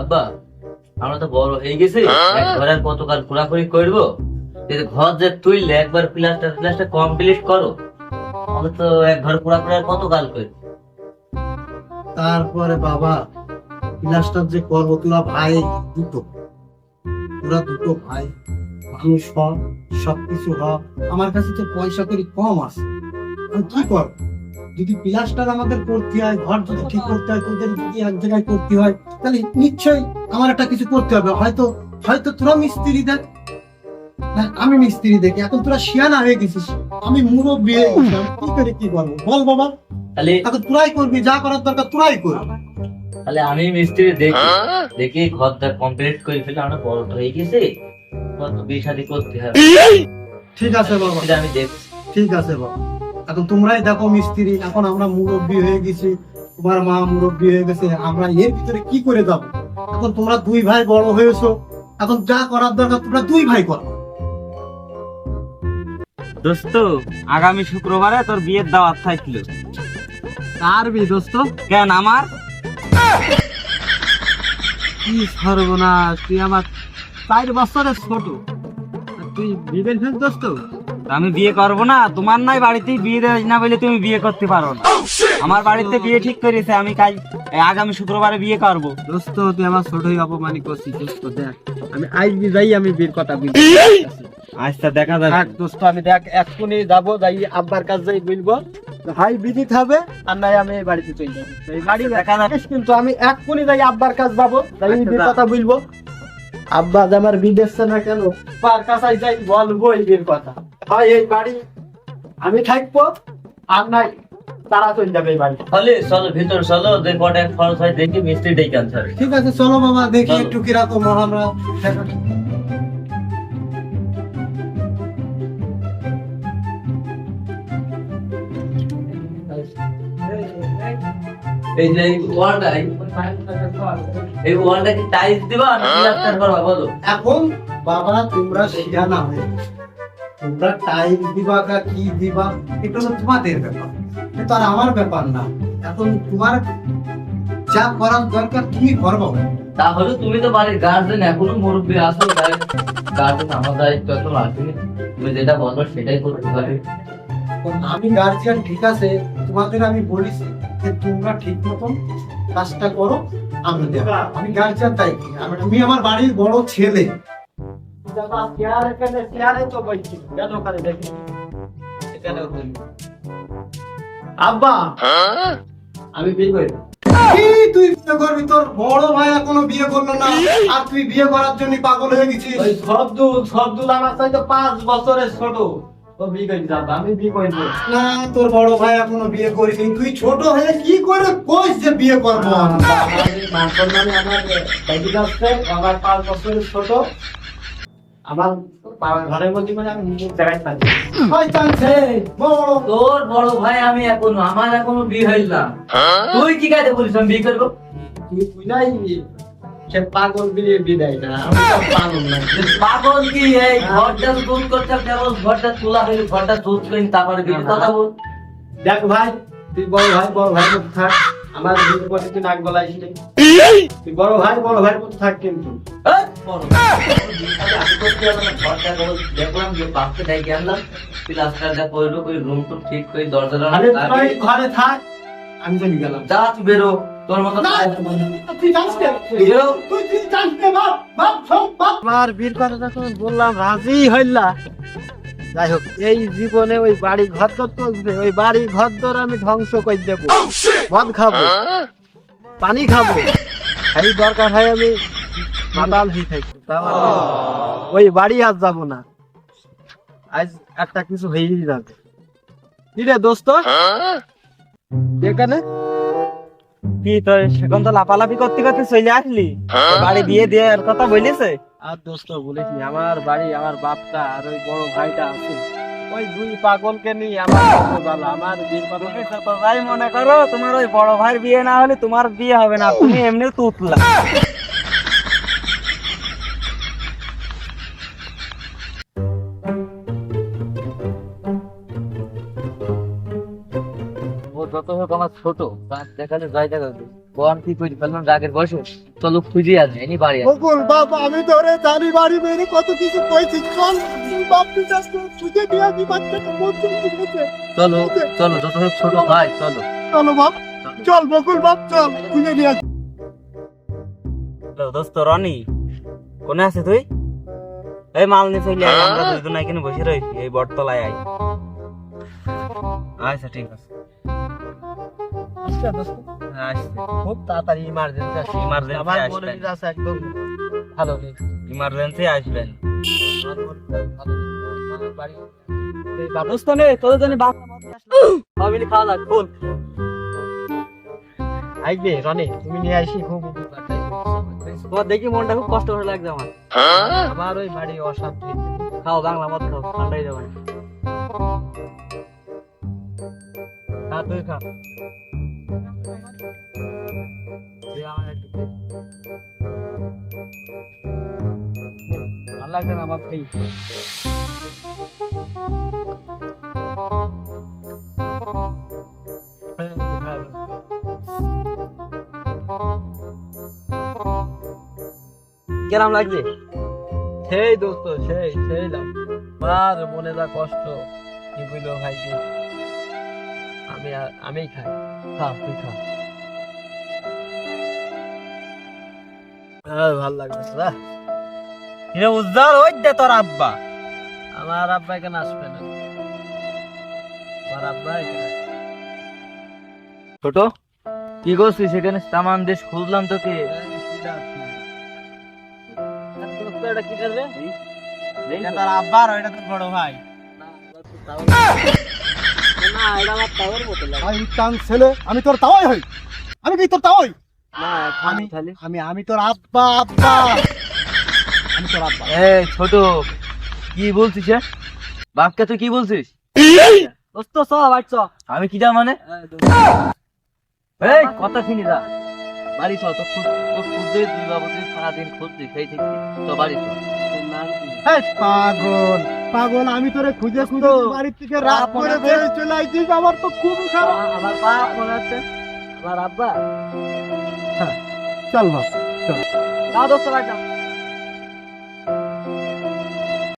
আব্বা আমরা তো বড় হয়ে গেছি। ঘরের কতকাল করব? যদি ঘর যে তুইলে একবার প্লাস্টার প্লাস্টার কমপ্লিট করো আমরা তো এক ঘর কতকাল করি? তারপরে বাবা প্লাস্টার যে করব তোরা ভাই দুটো। তোরা দুটো ভাই মানুষ হ সবকিছু হ। আমার কাছে তো পয়সা করি কম আছে। আমি কি কর? যদি প্লাস্টার আমাদের করতে হয় ঘর যদি ঠিক করতে হয় তোদের যদি এক জায়গায় করতে হয় তাহলে নিশ্চয়ই আমার একটা কিছু করতে হবে। হয়তো হয়তো তোরা মিস্ত্রি দেখ। না আমি মিস্ত্রি দেখি। এখন তোরা শিয়ানা হয়ে গেছিস। আমি মুরব্বী হয়ে কি করে কি করব? বল বাবা। তাহলে এখন তোরাই করবি যা করার দরকার তোরাই করবি তাহলে আমি মিস্ত্রি দেখি। দেখি ঘরটা কমপ্লিট করে ফেলে আমরা বড় হয়ে গেছি। কত বিয়ে শাদী করতে হবে। ঠিক আছে বাবা। আমি দেখছি। ঠিক আছে বাবা। এখন তোমরাই দেখো মিস্ত্রি এখন আমরা মুরব্বী হয়ে গেছি তোমার মা মুরব্বী হয়ে গেছে আমরা এর ভিতরে কি করে যাব? এখন তোমরা দুই ভাই বড় হয়েছো এখন যা করার দরকার তোমরা দুই ভাই করো। দোস্ত আগামী শুক্রবারে তোর বিয়ের দাওয়াত থাকল। কার বি দোস্ত? কেন আমার? কি সর্বনাশ তুই আমার চার বছরের ছোট। তুই বিবেন দোস্ত আমি বিয়ে করব না তোমার নাই বাড়িতেই বিয়ে দেওয়া না বলে তুমি বিয়ে করতে পারো না। আমার বাড়িতে বিয়ে ঠিক করেছে আমি কাল আগামী শুক্রবারে বিয়ে করব। দোস্ত তুই আমার ছোটই অপমানি করছিস দোস্ত দেখ। আমি আজ যাই আমি বীর কথা বলব আচ্ছা দেখা যাবে দেখ দোস্ত আমি দেখ এক্ষুনি যাব যাই আব্বার কাছে যাই বলব। হাই বিদিত হবে আর নাই আমি এই বাড়িতে চলে যাব। এই বাড়ি দেখা যাবে কিন্তু আমি এক্ষুনি যাই আব্বার কাছে যাব যাই আচ্ছা, যা। কথা বলব। আব্বা যে আমার বিদেশে না কেন পার কাছে যাই বলব এই বীর কথা। হয় এই বাড়ি। আমি থাকব আর নাই তারা চলে যাবে এই বাড়ি তাহলে চলো ভিতর চলো যে কটা খরচ হয় দেখি মিস্ত্রি ডেকে আনতে হবে। ঠিক আছে চলো বাবা দেখি। একটু কীরকম আমরা। এই যে এই ওয়ালটা এই- এই ওয়ালটা কি টাইলস দিবা না প্লাস্টার করবা বলো। এখন বাবা তোমরা শিয়ানা হয়ে গেছো। তোমরা টাইম দিবা কা কি দিবা এটা হলো তোমাদের ব্যাপার। এটা আর আমার ব্যাপার না। এখন তোমার যা করার দরকার তুমি করব। তাহলে তুমি তো বাড়ির গার্জেন এখনও মুরব্বী আছো তাই গার্জেন আমার দায়িত্ব এখন আসেনি তুমি যেটা বলব সেটাই করতে পারবে। আমি গার্জিয়ান ঠিক আছে তোমাদের আমি বলেছি যে তোমরা ঠিক মতন কাজটা করো আমি দেব। আমি গার্জিয়ান তাই কি? আমি আমি আমার বাড়ির বড় ছেলে। আব্বা আমি বিয়ে করি তুই বিয়ে করবি? তোর বড় ভাই এখনও বিয়ে করল না। আর তুই বিয়ে করার জন্য পাগল হয়ে গেছিস। ওই সবদুল সবদুল আমার চাইতে পাঁচ বছরের ছোট। না তোর বড় ভাই এখনও বিয়ে করিনি। তুই ছোট হয়ে কি করে কইস যে বিয়ে করব আমার? আমার পাঁচ বছরের ছোট। আমার পা- ঘরের মধ্যে মানে আমি নিজের জায়গায় থাকি শয়তান ছেলে, বড় তোর বড় ভাই আমি এখনও আমার এখনও বিয়ে হইল না। তুই কি কাজে বলিস? আমি বিয়ে করব? তুই তুই নাই সে পাগল বিয়ে বিদায় না আমি তো পাগল না। পাগল কি এই ঘরটা তুল করতে কেবল ঘরটা তোলা হইলে ঘরটা তারপরে বিয়ে কথা বল। দেখ ভাই তুই বড় ভাই বড় ভাই থাক। আমার তুই নাক তুই বড় ভাই বড় ভাই মতো থাক কিন্তু। দেখলাম যে বাপকে ডাইকে আনলাম। প্লাস্টারটা করল ওই রুম টুম ঠিক করে দরজা ঘরে থাক আমি গেলাম। যা তুই বেরো। আমার বীর বললাম রাজি হইলা। যাই হোক এই জীবনে ওই বাড়ি ঘর তো চলবে ওই বাড়ি ঘর দর আমি ধ্বংস করে দেবো। মদ খাব পানি খাব। এই দরকার হয় আমি মাতাল হয়ে তাও আমি ওই বাড়ি আর যাব না। আজ একটা কিছু হয়েই যাবে। কি রে দোস্ত? এখানে? কি তোর সেখান তো লাফালাফি করতে করতে চলে আসলি? বাড়ি দিয়ে দিয়ে দেওয়ার কথা বলেছে? আর দোস্ত বলিসনি, আমার বাড়ি আমার বাপটা আর ওই বড় ভাইটা আছে। ওই দুই পাগলকে নিয়ে আমার কত আমার বিয়ে মনে করো, তোমার ওই বড় ভাইয়ের বিয়ে না হলে তোমার বিয়ে হবে না, তুমি এমনি তুতলা। যত হোক আমার ছোট গাছ দেখালে যাই দেখা বন কি করি ফেললাম রাগের বসে চলো খুঁজে আজ এনি বাড়ি বকুল বাপ আমি তোরে জানি বাড়ি মেরে কত কিছু কইছি চল বাপ তুই তো দিয়ে গেছে চলো চলো যত হোক ছোট ভাই চলো। চলো বাপ চল বকুল বাপ চল খুঁজে। দোস্ত রনি কোনে আছে তুই? এই মাল নিয়ে চলে আয় আমরা দুইজন এখানে বসে রয়েছি এই বটতলায় আই আচ্ছা ঠিক আছে। খুব তাড়াতাড়ি ইমার্জেন্সি আছে Emergency আমার আছে একদম। ভালো। ইমার্জেন্সি আসবেন। দোস্ত তোদের জন্য বাংলা খাওয়া লাগ ফুল আইবে রনি তুমি নিয়ে আসি খুব তোমার দেখি মনটা খুব কষ্ট করে লাগছে আমার। আমার ওই বাড়ি অশান্তি। খাও বাংলা মত খাও ঠান্ডাই যাবে খা তুই খা। খেয়ে কেরাম লাগছে? সেই দোস্ত, সেই সেই লাগছে। আমার মনে যা কষ্ট, কি বুঝলো ভাই আর- আমিই খাই। খা তুই খা। ভালো লাগবে উজ্জ্বল ওই দে তোর আব্বা। আমার আব্বা এখানে আসবে না। আমার আব্বা ছোট কি করছিস সেখানে সামান দেশ খুঁজলাম তোকে। এটা কি করবে? তোর আব্বার ওইটা তোর বড় ভাই। আমি টান ছেলে আমি তোর তাওয়াই হই। আমি কি তোর তাওয়াই না, আমি আমি আমি তোর আব্বা আব্বা। আমি তোর আব্বা। এই ছোট কি বলছিস হ্যাঁ বাপকে তুই কি বলছিস? দোস্ত, চ, বাড়ি চ। আমি মানে? এই, কথা শুনি যা। বাড়ি চ তো তুই বাবু তুই সারাদিন খুঁজছিস সেই থেকে। তো বাড়ি চ। পাগল। পাগল আমি তোরে খুঁজে খুঁজে বাড়ির থেকে রাত করে? বেরিয়ে চলে আইছিস আমার তো খুব খারাপ। আমার বাপ মনে আছে? আমার আব্বা? চল বাপ যাও দোস্ত বাড়ি যাও।